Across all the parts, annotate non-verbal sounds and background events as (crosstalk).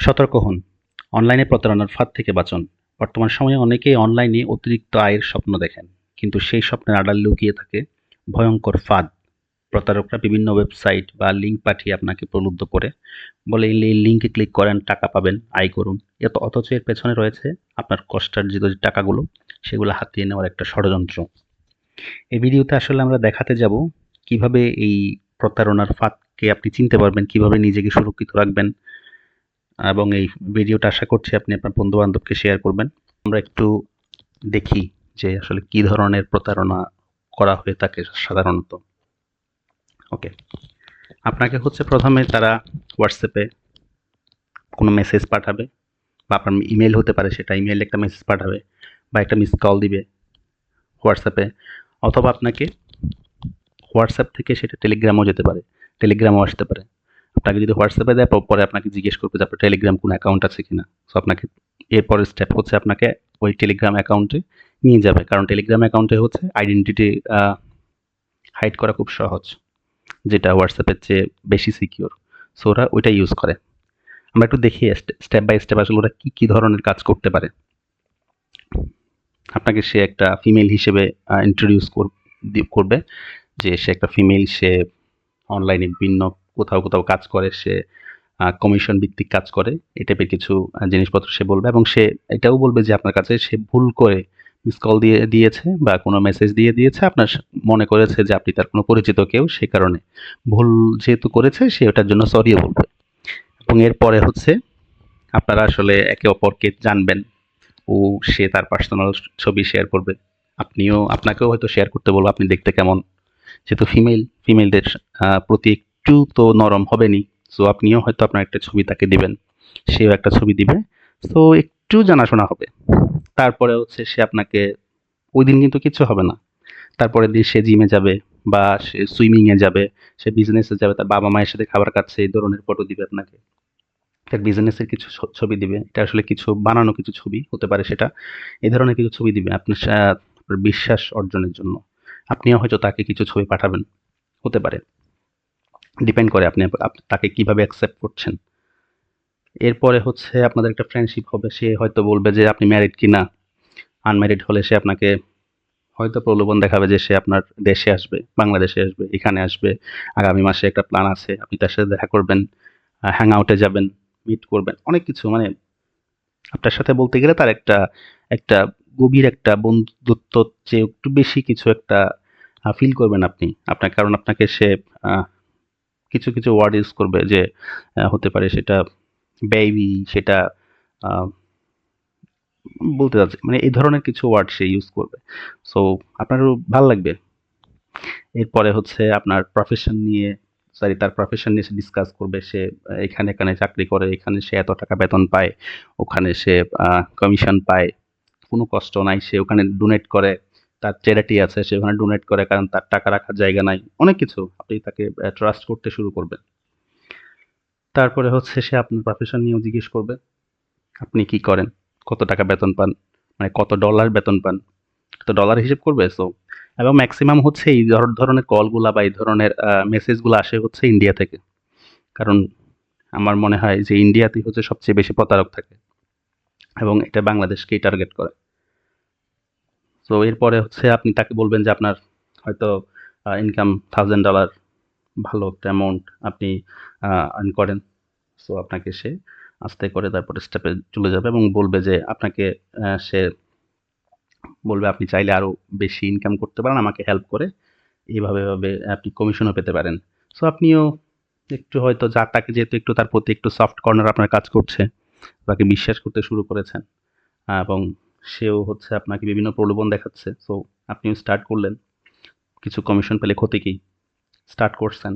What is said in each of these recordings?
সতর্ক হন। অনলাইনে প্রতারণার ফাঁদ থেকে বাঁচুন। বর্তমান সময়ে অনেকেই অনলাইনে অতিরিক্ত আয়ের স্বপ্ন দেখেন, কিন্তু সেই স্বপ্নের আড়াল লুকিয়ে থাকে ভয়ঙ্কর ফাঁদ। প্রতারকরা বিভিন্ন ওয়েবসাইট বা লিঙ্ক পাঠিয়ে আপনাকে প্রলুব্ধ করে বলে, এই লিঙ্কে ক্লিক করেন, টাকা পাবেন, আয় করুন। এত অথচ এর পেছনে রয়েছে আপনার কষ্টার্জিত যে টাকাগুলো, সেগুলো হাতিয়ে নেওয়ার একটা ষড়যন্ত্র। এই ভিডিওতে আসলে আমরা দেখাতে যাব কীভাবে এই প্রতারণার ফাঁদকে আপনি চিনতে পারবেন, কীভাবে নিজেকে সুরক্ষিত রাখবেন এবং এই ভিডিওটা আশা করছি আপনি আপনার বন্ধু বান্ধবকে শেয়ার করবেন। আমরা একটু দেখি যে আসলে কি ধরনের প্রতারণা করা হয়ে থাকে সাধারণত। ওকে আপনাকে হচ্ছে প্রথমে তারা হোয়াটসঅ্যাপে কোনো মেসেজ পাঠাবে বা আপনার ইমেল হতে পারে, সেটা ইমেলে একটা মেসেজ পাঠাবে বা একটা মিস কল দিবে হোয়াটসঅ্যাপে অথবা আপনাকে হোয়াটসঅ্যাপ থেকে সেটা টেলিগ্রামও যেতে পারে টেলিগ্রামও আসতে পারে। আপনাকে যদি হোয়াটসঅ্যাপে দেয় পরে আপনাকে জিজ্ঞেস করবে যে আপনার টেলিগ্রাম কোনো অ্যাকাউন্ট আছে কিনা। সো আপনাকে এরপরের স্টেপ হচ্ছে আপনাকে ওই টেলিগ্রাম অ্যাকাউন্টে নিয়ে যাবে। কারণ টেলিগ্রাম অ্যাকাউন্টে হচ্ছে আইডেন্টিটি হাইড করা খুব সহজ, যেটা হোয়াটসঅ্যাপের চেয়ে বেশি সিকিওর সো ওরা ওইটা ইউজ করে। আমরা একটু দেখি স্টেপ বাই স্টেপ আসলে ওরা কী কী ধরনের কাজ করতে পারে। আপনাকে সে একটা ফিমেল হিসেবে ইন্ট্রোডিউস করবে যে সে একটা ফিমেল সে অনলাইনে বিভিন্ন কোথাও কোথাও কাজ করে, সে কমিশন ভিত্তিক কাজ করে, এই টাইপের কিছু জিনিসপত্র সে বলবে এবং সে এটাও বলবে যে আপনার কাছে সে ভুল করে মিস কল দিয়ে, দিয়েছে বা কোনো মেসেজ দিয়ে দিয়েছে, আপনার মনে করেছে যে আপনি তার কোনো পরিচিত কেউ, সে কারণে ভুল যেহেতু করেছে, সে ওটার জন্য সরিয়ে বলবে। এবং এরপরে হচ্ছে, আপনারা আসলে একে অপরকে জানবেন, ও, সে তার পার্সোনাল ছবি শেয়ার করবে। আপনিও, আপনাকেও হয়তো শেয়ার করতে বলব, আপনি দেখতে কেমন? যেহেতু ফিমেল ফিমেলদের প্রতি একটু তো নরম হবে হবেনি। সো আপনিও হয়তো আপনার একটা ছবি তাকে দিবেন। সেও একটা ছবি দিবে। সো একটু জানাশোনা হবে। তারপরে হচ্ছে সে আপনাকে, ওই দিন কিন্তু কিছু হবে না। তারপরে দিন সে জিমে যাবে বা সে সুইমিংয়ে যাবে, সে বিজনেসে যাবে, তার বাবা মায়ের সাথে খাবার খাচ্ছে এই ধরনের ফটো দিবে আপনাকে। তার বিজনেসের কিছু ছবি দিবে। এটা আসলে কিছু, বানানো কিছু ছবি হতে পারে সেটা। এই ধরনের কিছু ছবি দিবে আপনার বিশ্বাস অর্জনের জন্য। আপনিও হয়তো তাকে কিছু ছবি পাঠাবেন। হতে পারে। ডিপেন্ড করে আপনি তাকে কীভাবে অ্যাকসেপ্ট করছেন। এরপরে হচ্ছে আপনাদের একটা ফ্রেন্ডশিপ হবে, সে হয়তো বলবে যে আপনি ম্যারিড কি না আনম্যারিড হলে সে আপনাকে হয়তো প্রলোভন দেখাবে যে সে আপনার দেশে আসবে, বাংলাদেশে আসবে, এখানে আসবে। আগামী মাসে একটা প্ল্যান আছে, আপনি তার সাথে দেখা করবেন হ্যাং আউটে যাবেন মিট করবেন, অনেক কিছু। মানে আপনার সাথে বলতে গেলে তার একটা একটা গভীর একটা বন্ধুত্ব চেয়ে একটু বেশি কিছু একটা ফিল করবেন আপনি। আপনার কারণ আপনাকে সে কিছু কিছু ওয়ার্ড ইউজ করবে যে হতে পারে সেটা বেবি সেটা বলতে যাচ্ছে মানে এই ধরনের কিছু ওয়ার্ড সে ইউজ করবে। সো আপনারও ভালো লাগবে। এরপরে হচ্ছে আপনার প্রফেশন নিয়ে সরি তার প্রফেশন নিয়ে সে ডিসকাস করবে। সে এখানে এখানে চাকরি করে, এখানে সে এত টাকা বেতন পায়, ওখানে সে কমিশন পায়, কোনো কষ্ট নাই, সে ওখানে ডোনেট করে। তার চ্যারিটি আছে, সে ওখানে ডোনেট করে কারণ তার টাকা রাখার জায়গা নাই। অনেক কিছু আপনি তাকে ট্রাস্ট করতে শুরু করবেন। তারপরে হচ্ছে সে আপনার প্রফেশন নিয়েও জিজ্ঞেস করবে, আপনি কি করেন? কত টাকা বেতন পান? মানে কত ডলার বেতন পান? তো ডলার হিসেব করবে সো এবং ম্যাক্সিমাম হচ্ছে এই ধরনের কলগুলা বা এই ধরনের মেসেজগুলো আসে হচ্ছে ইন্ডিয়া থেকে। কারণ আমার মনে হয় যে ইন্ডিয়াতেই হচ্ছে সবচেয়ে বেশি প্রতারক থাকে। এবং এটা বাংলাদেশকেই টার্গেট করে। তো এরপরে হচ্ছে আপনি তাকে বলবেন যে আপনার হয়তো ইনকাম থাউজেন্ড ডলার ভালো একটা অ্যামাউন্ট আপনি আর্ন করেন। সো আপনাকে সে আস্তে করে তারপরে স্টেপে চলে যাবে এবং বলবে যে আপনাকে সে বলবে আপনি চাইলে আরও বেশি ইনকাম করতে পারেন, আমাকে হেল্প করে। এইভাবে আপনি কমিশনও পেতে পারেন। সো আপনিও একটু হয়তো যা, তাকে যেহেতু একটু তার প্রতি একটু সফট কর্নার আপনার কাজ করছে, তাকে বিশ্বাস করতে শুরু করেছেন। এবং সেও হচ্ছে আপনাকে বিভিন্ন প্রলোভন দেখাচ্ছে। সো আপনিও স্টার্ট করলেন। কিছু কমিশন পেলে ক্ষতি কি? স্টার্ট করছেন।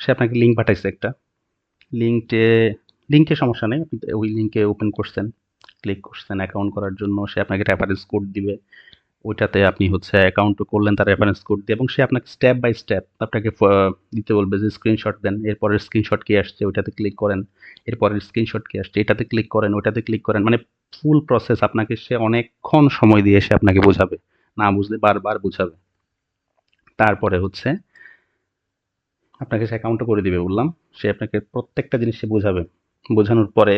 সে আপনাকে লিঙ্ক পাঠাইছে একটা। লিঙ্কে লিঙ্কে সমস্যা নেই। আপনি ওই লিঙ্কে ওপেন করছেন। ক্লিক করছেন অ্যাকাউন্ট করার জন্য। সে আপনাকে রেফারেন্স কোড দিবে। ওইটাতে আপনি হচ্ছে অ্যাকাউন্ট করলেন তার রেফারেন্স কোড দিয়ে। এবং সে আপনাকে স্টেপ বাই স্টেপ আপনাকে দিতে বলবে যে স্ক্রিনশট দেন। এরপরের স্ক্রিনশট কে আসছে ওইটাতে ক্লিক করেন। এরপরের স্ক্রিনশট কে আসছে এটাতে ক্লিক করেন, ওইটাতে ক্লিক করেন। মানে ফুল প্রসেস আপনাকে সে অনেকক্ষণ সময় দিয়ে সে আপনাকে বোঝাবে। না বুঝলে বারবার বোঝাবে। তারপরে হচ্ছে, আপনাকে সে অ্যাকাউন্টও করে দিবে বললাম। সে আপনাকে প্রত্যেকটা জিনিস সে বোঝাবে। বোঝানোর পরে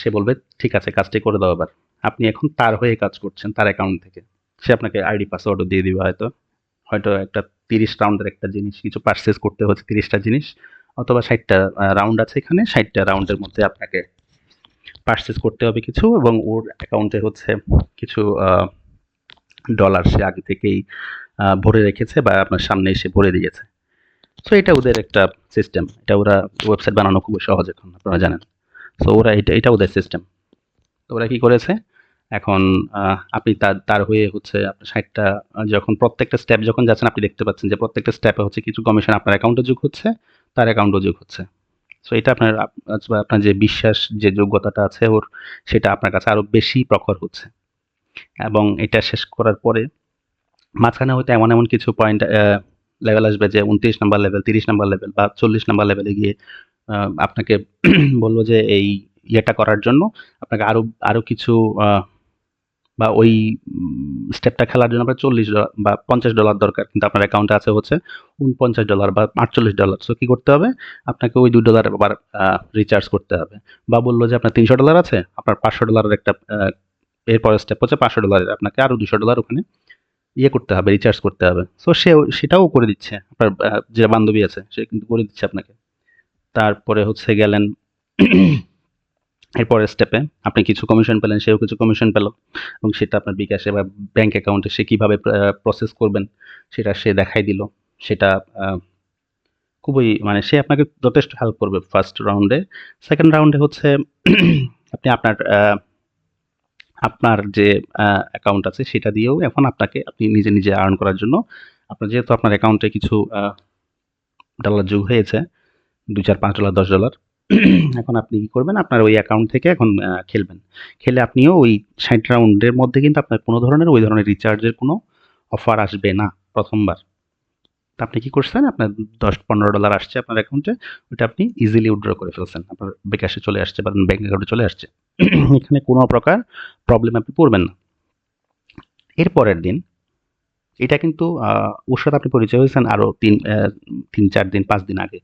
সে বলবে, ঠিক আছে, কাজটি করে দাও এবার। আপনি এখন তার হয়ে কাজ করছেন, তার অ্যাকাউন্ট থেকে। সে আপনাকে আইডি পাসওয়ার্ডও দিয়ে দিবে হয়তো। হয়তো একটা তিরিশ রাউন্ডের একটা জিনিস, কিছু পারচেস করতে হচ্ছে তিরিশটা জিনিস, অথবা ষাটটা রাউন্ড আছে এখানে, ষাটটা রাউন্ডের মধ্যে আপনাকে পারচেস করতে হবে কিছু এবং ওর অ্যাকাউন্টে হচ্ছে কিছু ডলার সে আগে থেকেই ভরে রেখেছে বা আপনার সামনে এসে ভরে দিয়েছে। সো এটা ওদের একটা সিস্টেম এটা ওরা ওয়েবসাইট বানানো খুবই সহজ এখন, আপনারা জানেন। সো ওরা এটা এটা ওদের সিস্টেম তো ওরা কি করেছে? এখন আপনি তার তার হয়ে হচ্ছে আপনার ষাটটা, যখন প্রত্যেকটা স্টেপ যখন যাচ্ছেন, আপনি দেখতে পাচ্ছেন যে প্রত্যেকটা স্টেপে হচ্ছে কিছু কমিশন আপনার অ্যাকাউন্টে যোগ হচ্ছে, তার অ্যাকাউন্টও যোগ হচ্ছে। সো এটা আপনার আপ- আচ্ছা, আপনার যে বিশ্বাস যে যোগ্যতাটা আছে ওর সেটা আপনার কাছে আরও বেশি প্রখর হচ্ছে। এবং এটা শেষ করার পরে মাঝখানে হয়তো এমন এমন কিছু পয়েন্ট লেভেল আসবে যে উনত্রিশ নাম্বার লেভেল তিরিশ নাম্বার লেভেল বা চল্লিশ নাম্বার লেভেলে গিয়ে আপনাকে (clears throat) বলল যে এই ইয়েটা করার জন্য আপনাকে আরও আরও কিছু বা ওই স্টেপটা খেলার জন্য আপনার চল্লিশ বা পঞ্চাশ ডলার দরকার। কিন্তু আপনার অ্যাকাউন্টে আছে হচ্ছে উনপঞ্চাশ ডলার বা আটচল্লিশ ডলার সো কী করতে হবে? আপনাকে ওই দুই ডলার আবার রিচার্জ করতে হবে। বা বলল যে আপনার তিনশো ডলার আছে আপনার পাঁচশো ডলারের একটা আহ, এরপরের স্টেপ হচ্ছে পাঁচশো ডলারের আপনাকে আরও দুশো ডলার ওখানে ইয়ে করতে হবে রিচার্জ করতে হবে। সো সে সেটাও করে দিচ্ছে। আপনার যে বান্ধবী আছে সে কিন্তু করে দিচ্ছে আপনাকে। তারপরে হচ্ছে গেলেন এরপরের স্টেপে আপনি কিছু কমিশন পেলেন, সেও কিছু কমিশন পেল এবং সেটা আপনার বিকাশে বা ব্যাংক অ্যাকাউন্টে সে কীভাবে প্রসেস করবেন সেটা সে দেখাই দিল। সেটা খুবই মানে সে আপনাকে যথেষ্ট হেল্প করবে ফার্স্ট রাউন্ডে সেকেন্ড রাউন্ডে হচ্ছে (clears throat) আপনি আপনার আপনার যে অ্যাকাউন্ট আছে সেটা দিয়েও এখন আপনাকে আপনি নিজে নিজে আর্ন করার জন্য আপনার যেহেতু আপনার অ্যাকাউন্টে কিছু ডলার যোগ হয়েছে দু চার পাঁচ ডলার দশ ডলার (clears throat) এখন আপনি কি করবেন? আপনার ওই অ্যাকাউন্ট থেকে এখন খেলবেন। খেলে আপনিও ওই ষাট রাউন্ডের মধ্যে কিন্তু আপনার কোনো ধরনের, ওই ধরনের রিচার্জের কোনো অফার আসবে না প্রথমবার। তা আপনি কী করছেন? আপনার দশ পনেরো ডলার আসছে আপনার অ্যাকাউন্টে ওইটা আপনি ইজিলি উইথড্র করে ফেলছেন। আপনার বিকাশে চলে আসছে বা ব্যাঙ্ক অ্যাকাউন্টে চলে আসছে। (clears throat) এখানে কোনো প্রকার প্রবলেম আপনি পড়বেন না। এর পরের দিন এটা কিন্তু ওর সাথে আপনি পরিচয় হয়েছেন আরও তিন তিন, চার দিন, পাঁচ দিন আগে।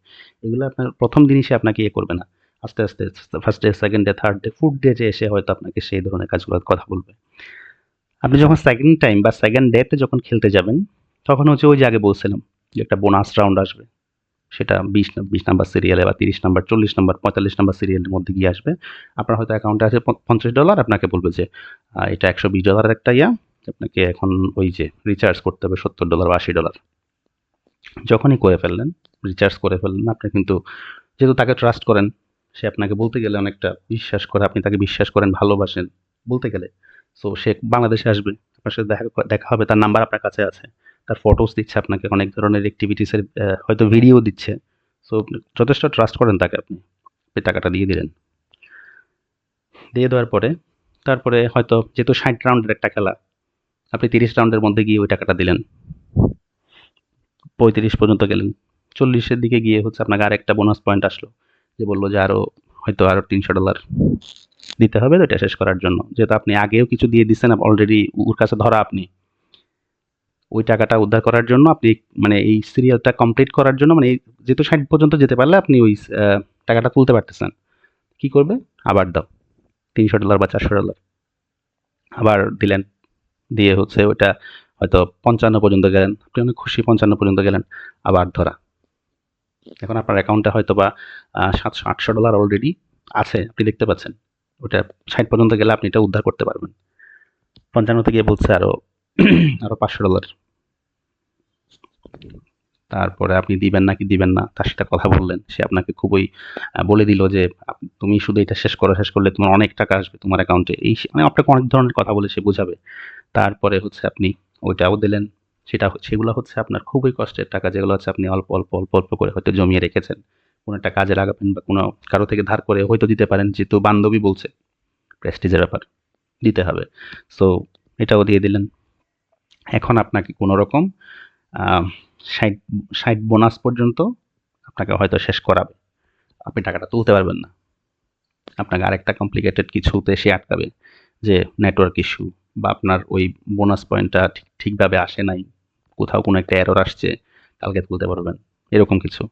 এগুলো আপনার প্রথম দিনই সে আপনাকে ইয়ে করবে না। আস্তে আস্তে first day second day third day fourth day যে এসে হয়তো আপনাকে সেই ধরনের কাজগুলোর কথা বলবে। আপনি যখন সেকেন্ড টাইম বা সেকেন্ড ডেতে যখন খেলতে যাবেন, তখন হচ্ছে ওই যে আগে বলছিলাম যে একটা বোনাস রাউন্ড আসবে। সেটা বিশ বিশ নাম্বার সিরিয়ালে বা তিরিশ নাম্বার, চল্লিশ নাম্বার, পঁয়তাল্লিশ নাম্বার সিরিয়ালের মধ্যে গিয়ে আসবে। আপনার হয়তো অ্যাকাউন্টে আছে পঞ্চাশ ডলার আপনাকে বলবে যে এটা একশো বিশ ডলারের একটা ইয়া। আপনাকে এখন ওই যে রিচার্জ করতে হবে সত্তর ডলার বা আশি ডলার যখনই করে ফেললেন রিচার্জ করে ফেললেন, আপনি কিন্তু যেহেতু তাকে ট্রাস্ট করেন, সে আপনাকে বলতে গেলে অনেকটা বিশ্বাস করে, আপনি তাকে বিশ্বাস করেন, ভালোবাসেন বলতে গেলে। সো সে বাংলাদেশে আসবে, আপনার সাথে দেখা দেখা হবে, তার নাম্বার আপনার কাছে আছে, তার ফটোস দিচ্ছে আপনাকে, অনেক ধরনের অ্যাক্টিভিটিসের হয়তো ভিডিও দিচ্ছে। সো যথেষ্ট ট্রাস্ট করেন তাকে আপনি টাকাটা দিয়ে দিলেন। দিয়ে দেওয়ার পরে, তারপরে হয়তো যেহেতু ষাট রাউন্ডের একটা খেলা আপনি তিরিশ রাউন্ডের মধ্যে গিয়ে ওই টাকাটা দিলেন। পঁয়ত্রিশ পর্যন্ত গেলেন। চল্লিশের দিকে গিয়ে হচ্ছে আপনাকে আরেকটা বোনাস পয়েন্ট আসলো, যে বলল যে আরও হয়তো আরও তিনশো ডলার দিতে হবে এটা শেষ করার জন্য। যেহেতু আপনি আগেও কিছু দিয়ে দিচ্ছেন অলরেডি ওর কাছে ধরা আপনি। ওই টাকাটা উদ্ধার করার জন্য আপনি মানে এই সিরিয়ালটা কমপ্লিট করার জন্য মানে যেহেতু ষাট পর্যন্ত যেতে পারলে আপনি ওই টাকাটা তুলতে পারতেছেন। কি করবে? আবার দাও। তিনশো ডলার বা চারশো ডলার আবার দিলেন। দিয়ে হচ্ছে ওটা হয়তো পঞ্চান্ন পর্যন্ত গেলেন। আপনি অনেক খুশি পঞ্চান্ন পর্যন্ত গেলেন। আবার ধরা। এখন আপনার অ্যাকাউন্টে হয়তো বা সাতশো, আটশো ডলার অলরেডি আছে। আপনি দেখতে পাচ্ছেন। ওটা ষাট পর্যন্ত গেলে আপনি এটা উদ্ধার করতে পারবেন। পঞ্চান্নতে গিয়ে বলছে আরও আরও পাঁচশো ডলার তারপরে আপনি দিবেন নাকি দিবেন না, তার সাথে কথা বললেন। সে আপনাকে খুবই বলে দিল যে তুমি শুধু এটা শেষ করো, শেষ করলে তোমার অনেক টাকা আসবে তোমার অ্যাকাউন্টে এই মানে আপনাকে অনেক ধরনের কথা বলে সে বোঝাবে। তারপরে হচ্ছে আপনি ওইটাও দিলেন। সেটা সেগুলো হচ্ছে আপনার খুবই কষ্টের টাকা, যেগুলো হচ্ছে আপনি অল্প অল্প অল্প অল্প করে হয়তো জমিয়ে রেখেছেন। কোনো একটা কাজে লাগাবেন বা কোনো কারও থেকে ধার করে হয়তো দিতে পারেন, যেহেতু বান্ধবী বলছে প্রেস্টিজের ব্যাপার, দিতে হবে। সো এটাও দিয়ে দিলেন। এখন আপনাকে কোনো রকম ষাট ষাট বোনাস পর্যন্ত আপনাকে হয়তো শেষ করাবে। আপনি টাকাটা তুলতে পারবেন না। আপনাকে আরেকটা কমপ্লিকেটেড কিছুতে সে আটকাবে, যে নেটওয়ার্ক ইস্যু বা আপনার ওই বোনাস পয়েন্টটা ঠিক, ঠিকভাবে আসে নাই, কোথাও কোনো একটা এরর আসছে, কালকে তুলতে পারবেন, এরকম কিছু।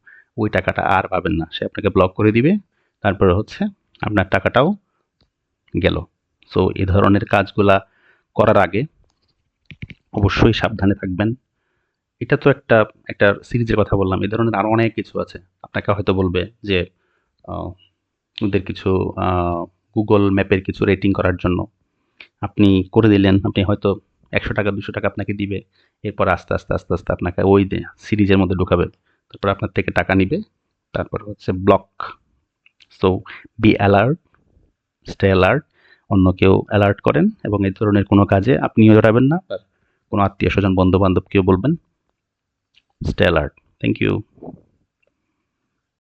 ওই টাকাটা আর পাবেন না, সে আপনাকে ব্লক করে দিবে, তারপরে হচ্ছে আপনার টাকাটাও গেল। সো এ ধরনের কাজগুলা করার আগে অবশ্যই সাবধানে থাকবেন। এটা তো একটা একটা সিরিজের কথা বললাম, এ ধরনের আরও অনেক কিছু আছে। আপনাকে হয়তো বলবে যে ওদের কিছু গুগল ম্যাপের কিছু রেটিং করার জন্য। আপনি করে দিলেন, আপনি হয়তো একশো টাকা, দুশো টাকা আপনাকে দিবে, এরপর আস্তে আস্তে আস্তে আস্তে আপনাকে ওই সিরিজের মধ্যে ঢুকাবে। তারপর আপনার থেকে টাকা নিবে, তারপর হচ্ছে block. So be alert stay alert অন্য কেউ অ্যালার্ট করেন এবং এই ধরনের কোনো কাজে আপনিও জড়াবেন না কোনো আত্মীয় স্বজন বন্ধু বান্ধবকেও বলবেন স্টে অ্যালার্ট থ্যাংক ইউ